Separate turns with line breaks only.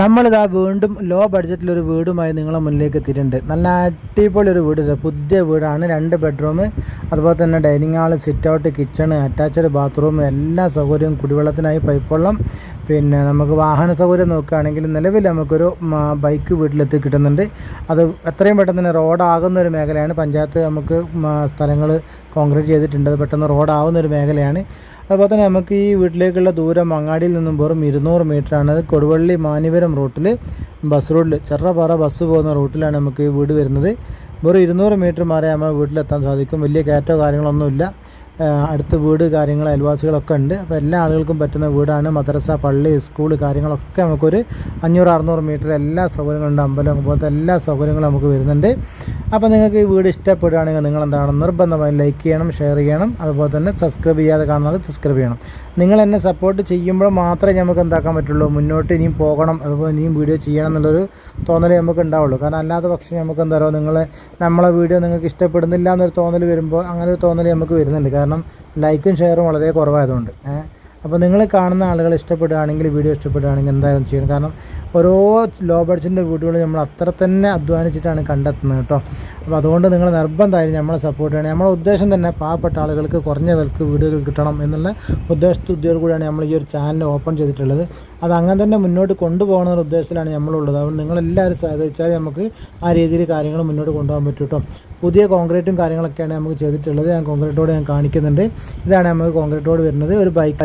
നമ്മളിതാ വീണ്ടും ലോ ബഡ്ജറ്റിലൊരു വീടുമായി നിങ്ങളെ മുന്നിലേക്ക് എത്തിയിട്ടുണ്ട്. നല്ല അടിപൊളി ഒരു വീട് പുതിയ വീടാണ്. രണ്ട് ബെഡ്റൂം അതുപോലെ തന്നെ dining hall sit out kitchen attached bathroom എല്ലാ സൗകര്യവും കുടിവെള്ളത്തിനായി പൈപ്പ് വെള്ളം പിന്നെ നമുക്ക് വാഹന സൗകര്യം നോക്കുകയാണെങ്കിൽ നിലവിൽ നമുക്കൊരു ബൈക്ക് വീട്ടിലെത്തി കിട്ടുന്നുണ്ട്. അത് എത്രയും പെട്ടെന്ന് തന്നെ റോഡാകുന്ന ഒരു മേഖലയാണ്. പഞ്ചായത്ത് നമുക്ക് സ്ഥലങ്ങൾ കോൺക്രീറ്റ് ചെയ്തിട്ടുണ്ട്. പെട്ടെന്ന് റോഡാവുന്ന ഒരു മേഖലയാണ്. അതുപോലെ തന്നെ നമുക്ക് ഈ വീട്ടിലേക്കുള്ള ദൂരം മങ്ങാടിയിൽ നിന്നും വെറും ഇരുന്നൂറ് അത് കൊടുവള്ളി മാനിപുരം റൂട്ടിൽ ബസ് റോഡിൽ ചെറപ്പാറ ബസ് പോകുന്ന റൂട്ടിലാണ് നമുക്ക് ഈ വീട് വരുന്നത്. വെറും ഇരുന്നൂറ് മീറ്റർ മാറി നമ്മൾ വീട്ടിലെത്താൻ സാധിക്കും. വലിയ കയറ്റോ കാര്യങ്ങളൊന്നുമില്ല. അടുത്ത് വീട് കാര്യങ്ങൾ അയൽവാസികളൊക്കെ ഉണ്ട്. അപ്പോൾ എല്ലാ ആളുകൾക്കും പറ്റുന്ന വീടാണ്. മദ്രസ പള്ളി സ്കൂൾ കാര്യങ്ങളൊക്കെ നമുക്കൊരു അഞ്ഞൂറ് അറുന്നൂറ് മീറ്റർ എല്ലാ സൗകര്യങ്ങളുണ്ട് അമ്പലം പോലത്തെ എല്ലാ സൗകര്യങ്ങളും നമുക്ക് വരുന്നുണ്ട്. അപ്പോൾ നിങ്ങൾക്ക് ഈ വീട് ഇഷ്ടപ്പെടുകയാണെങ്കിൽ നിങ്ങൾ എന്താണ് നിർബന്ധമായും ലൈക്ക് ചെയ്യണം ഷെയർ ചെയ്യണം. അതുപോലെ തന്നെ സബ്സ്ക്രൈബ് ചെയ്യാതെ കാണുന്നത് സബ്സ്ക്രൈബ് ചെയ്യണം. നിങ്ങൾ എന്നെ സപ്പോർട്ട് ചെയ്യുമ്പോൾ മാത്രമേ നമുക്ക് എന്താക്കാൻ പറ്റുള്ളൂ? മുന്നോട്ട് ഇനിയും പോകണം. അതുപോലെ ഇനിയും വീഡിയോ ചെയ്യണം എന്നുള്ളൊരു തോന്നൽ നമുക്ക് ഉണ്ടാവുള്ളൂ. കാരണം അല്ലാത്ത പക്ഷേ നമുക്ക് എന്താ പറയുക? നിങ്ങൾ നമ്മളെ വീഡിയോ നിങ്ങൾക്ക് ഇഷ്ടപ്പെടുന്നില്ല എന്നൊരു തോന്നൽ വരുമ്പോൾ അങ്ങനെ ഒരു തോന്നൽ നമുക്ക് വരുന്നുണ്ട്. കാരണം ലൈക്കും ഷെയറും വളരെ കുറവായതുകൊണ്ട്. അപ്പോൾ നിങ്ങൾ കാണുന്ന ആളുകൾ ഇഷ്ടപ്പെടുകയാണെങ്കിൽ വീഡിയോ ഇഷ്ടപ്പെടുകയാണെങ്കിൽ എന്തായാലും ചെയ്യണം. കാരണം ഓരോ ലോ ബഡ്ജറ്റിന്റെ വീഡിയോകൾ നമ്മൾ അത്ര തന്നെ അധ്വാനിച്ചിട്ടാണ് കണ്ടെത്തുന്നത് കേട്ടോ. അപ്പോൾ അതുകൊണ്ട് നിങ്ങൾ നിർബന്ധമായും നമ്മളെ സപ്പോർട്ട് ചെയ്യണം. നമ്മുടെ ഉദ്ദേശം തന്നെ പാവപ്പെട്ട ആളുകൾക്ക് കുറഞ്ഞ വിലക്ക് വീഡിയോകൾ കിട്ടണം എന്നുള്ള ഉദ്ദേശത്തോടു കൂടിയാണ് നമ്മൾ ഈ ഒരു ചാനൽ ഓപ്പൺ ചെയ്തിട്ടുള്ളത്. അത് അങ്ങനെ തന്നെ മുന്നോട്ട് കൊണ്ടുപോകണമെന്ന ഒരു ഉദ്ദേശത്തിലാണ് നമ്മളുള്ളത്. അതുകൊണ്ട് നിങ്ങളെല്ലാവരും സഹകരിച്ചാൽ നമുക്ക് ആ രീതിയിൽ കാര്യങ്ങൾ മുന്നോട്ട് കൊണ്ടുപോകാൻ പറ്റും പുതിയ കോൺക്രീറ്റും കാര്യങ്ങളൊക്കെയാണ് നമുക്ക് ചെയ്തിട്ടുള്ളത്. ഞാൻ കോൺക്രീറ്റോട് ഞാൻ കാണിക്കുന്നുണ്ട്. ഇതാണ് നമുക്ക് കോൺക്രീറ്റോട് വരുന്നത്. ഒരു ബൈക്ക്